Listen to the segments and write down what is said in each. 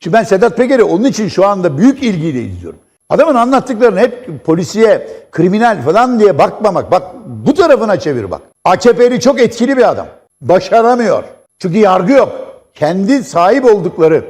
Çünkü ben Sedat Peker'i onun için şu anda büyük ilgiyle izliyorum. Adamın anlattıklarını hep polisiye, kriminal falan diye bakmamak. Bak bu tarafına çevir bak. AKP'li çok etkili bir adam. Başaramıyor. Çünkü yargı yok. Kendi sahip oldukları,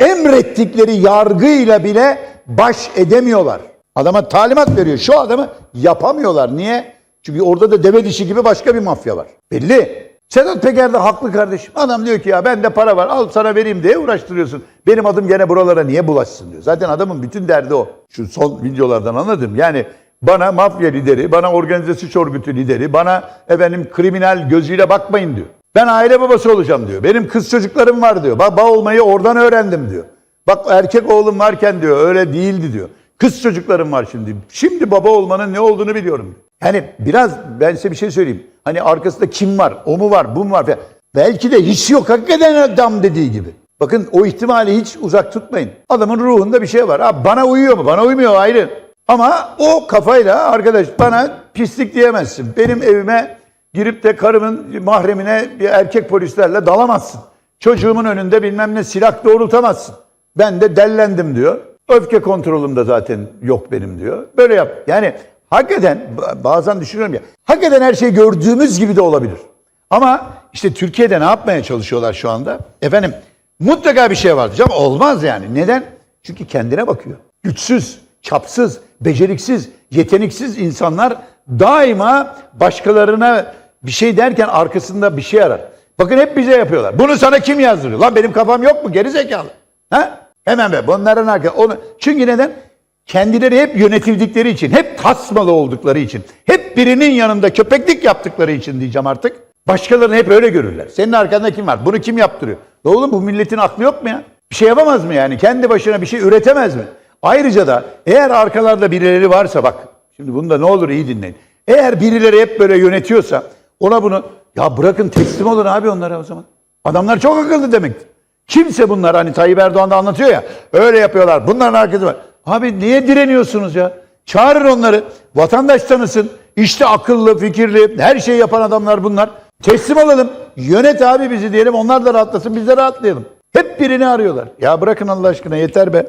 emrettikleri yargıyla bile baş edemiyorlar. Adama talimat veriyor. Şu adamı yapamıyorlar. Niye? Çünkü orada da deve dişi gibi başka bir mafya var. Belli. Sedat Peker de haklı kardeşim. Adam diyor ki ya bende para var al sana vereyim diye uğraştırıyorsun. Benim adım gene buralara niye bulaşsın diyor. Zaten adamın bütün derdi o. Şu son videolardan anladım. Yani bana mafya lideri, bana organize suç örgütü lideri, bana efendim kriminal gözüyle bakmayın diyor. Ben aile babası olacağım diyor. Benim kız çocuklarım var diyor. Baba olmayı oradan öğrendim diyor. Bak erkek oğlum varken diyor öyle değildi diyor. Kız çocuklarım var şimdi. Şimdi baba olmanın ne olduğunu biliyorum. Yani biraz ben size bir şey söyleyeyim. Hani arkasında kim var? O mu var? Bu mu var? Falan. Belki de hiç yok hakikaten adam dediği gibi. Bakın o ihtimali hiç uzak tutmayın. Adamın ruhunda bir şey var. Ha, bana uyuyor mu? Bana uymuyor ayrı. Ama o kafayla arkadaş bana pislik diyemezsin. Benim evime girip de karımın mahremine bir erkek polislerle dalamazsın. Çocuğumun önünde bilmem ne silah doğrultamazsın. Ben de dellendim diyor. Öfke kontrolüm de zaten yok benim diyor. Böyle yap. Yani hakikaten ba- bazen düşünüyorum ya. Hakikaten her şey gördüğümüz gibi de olabilir. Ama işte Türkiye'de ne yapmaya çalışıyorlar şu anda? Efendim mutlaka bir şey vardır. Ama olmaz yani. Neden? Çünkü kendine bakıyor. Güçsüz, çapsız, beceriksiz, yeteneksiz insanlar daima başkalarına bir şey derken arkasında bir şey arar. Bakın hep bize yapıyorlar. Bunu sana kim yazdırıyor? Lan benim kafam yok mu? Geri zekalı. Ha? Hemen be. Bunların arka. Onu, çünkü neden? Kendileri hep yönetildikleri için, hep tasmalı oldukları için, hep birinin yanında köpeklik yaptıkları için diyeceğim artık. Başkalarını hep öyle görürler. Senin arkanda kim var? Bunu kim yaptırıyor? La Oğlum bu milletin aklı yok mu ya? Bir şey yapamaz mı yani? Kendi başına bir şey üretemez mi? Ayrıca da eğer arkalarda birileri varsa bak, şimdi bunu da ne olur iyi dinleyin. Eğer birileri hep böyle yönetiyorsa ona bunu ya bırakın teslim olun abi onlara o zaman. Adamlar çok akıllı demektir. Kimse bunlar hani Tayyip Erdoğan da anlatıyor ya öyle yapıyorlar. Bunların arkası var. Abi niye direniyorsunuz ya? Çağırın onları. Vatandaş tanısın. İşte akıllı, fikirli, her şeyi yapan adamlar bunlar. Teslim olalım. Yönet abi bizi diyelim. Onlar da rahatlasın, biz de rahatlayalım. Hep birini arıyorlar. Ya bırakın Allah aşkına yeter be.